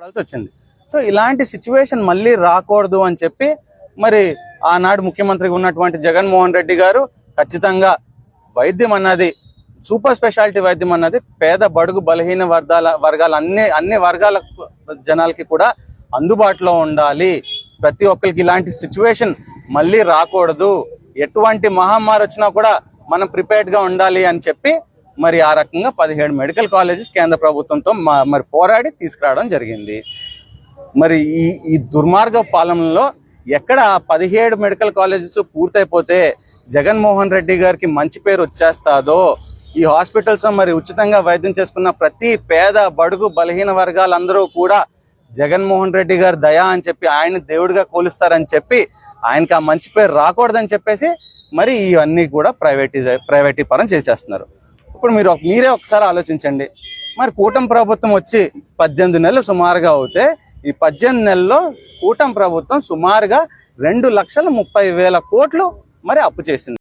పడాల్సి వచ్చింది సో ఇలాంటి సిచ్యువేషన్ మళ్ళీ రాకూడదు అని చెప్పి మరి ఆనాడు ముఖ్యమంత్రిగా ఉన్నటువంటి జగన్మోహన్ రెడ్డి గారు ఖచ్చితంగా వైద్యం అన్నది సూపర్ స్పెషాలిటీ వైద్యం అన్నది పేద బడుగు బలహీన వర్గాల వర్గాల అన్ని అన్ని వర్గాల జనాలకి కూడా అందుబాటులో ఉండాలి. ప్రతి ఒక్కరికి ఇలాంటి సిచ్యువేషన్ మళ్ళీ రాకూడదు. ఎటువంటి మహమ్మారి వచ్చినా కూడా మనం ప్రిపేర్డ్గా ఉండాలి అని చెప్పి మరి ఆ రకంగా పదిహేడు మెడికల్ కాలేజెస్ కేంద్ర ప్రభుత్వంతో మరి పోరాడి తీసుకురావడం జరిగింది. మరి ఈ ఈ దుర్మార్గ పాలనలో ఎక్కడ పదిహేడు మెడికల్ కాలేజెస్ పూర్తయిపోతే జగన్మోహన్ రెడ్డి గారికి మంచి పేరు వచ్చేస్తాదో ఈ హాస్పిటల్స్ మరి ఉచితంగా వైద్యం చేసుకున్న ప్రతి పేద బడుగు బలహీన వర్గాలందరూ కూడా జగన్మోహన్ రెడ్డి గారు దయా అని చెప్పి ఆయన దేవుడిగా కోలుస్తారని చెప్పి ఆయనకి ఆ మంచి పేరు రాకూడదని చెప్పేసి మరి ఇవన్నీ కూడా ప్రైవేటీ ప్రైవేటీపరం చేసేస్తున్నారు. ఇప్పుడు మీరు మీరే ఒకసారి ఆలోచించండి. మరి కూటమి ప్రభుత్వం వచ్చి పద్దెనిమిది నెలలు సుమారుగా అవుతే ఈ పద్దెనిమిది నెలల్లో కూటమి ప్రభుత్వం సుమారుగా రెండు లక్షల ముప్పై వేల కోట్లు మరి అప్పు చేసింది.